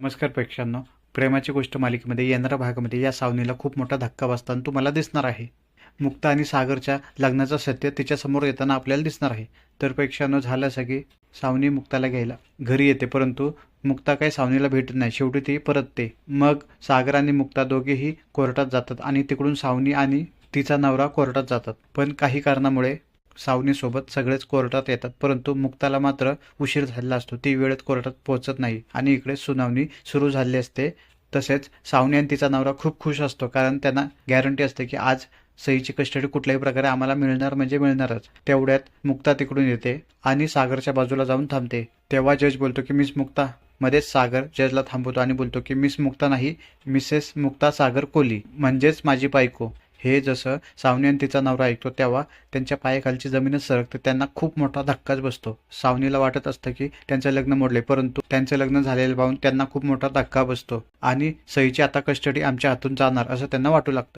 नमस्कार प्रेक्षकांनो प्रेमाची गोष्ट मालिकेमध्ये येणाऱ्या भागामध्ये या सावनीला खूप मोठा धक्का बसताना तुम्हाला दिसणार आहे. मुक्ता आणि सागरच्या लग्नाचं सत्य तिच्यासमोर येताना आपल्याला दिसणार आहे. तर प्रेक्षकांनो झालं असं की सावनी मुक्ताला घ्यायला. घरी येते परंतु मुक्ता काही सावनीला भेटत नाही. शेवटी ती परतते. मग सागर आणि मुक्ता दोघेही कोर्टात जातात आणि तिकडून सावनी आणि तिचा नवरा कोर्टात जातात. पण काही कारणामुळे सावनीसोबत सगळेच कोर्टात येतात परंतु मुक्ताला मात्र उशीर झालेला असतो. ती वेळेत कोर्टात पोहोचत नाही आणि इकडे सुनावणी सुरू झाली असते. तसेच सावनी आणि तिचा नवरा खूप खुश असतो कारण त्यांना गॅरंटी असते की आज सईची कस्टडी कुठल्याही प्रकारे आम्हाला मिळणार म्हणजे मिळणारच. तेवढ्यात मुक्ता तिकडून येते आणि सागरच्या बाजूला जाऊन थांबते. तेव्हा जज बोलतो की मिस मुक्ता. मध्येच सागर जजला थांबवतो आणि बोलतो की मिस मुक्ता नाही मिसेस मुक्ता सागर कोली. म्हणजेच माझी बायको. हे जसं सावनी आणि तिचा नवरा ऐकतो तेव्हा त्यांच्या पायाखालची जमीनच सरकते. त्यांना खूप मोठा धक्काच बसतो. सावनीला वाटत असतं की त्यांचं लग्न मोडले परंतु त्यांचं लग्न झालेलं पाहून त्यांना खूप मोठा धक्का बसतो. आणि सईची आता कस्टडी आमच्या हातून जाणार असं त्यांना वाटू लागतं.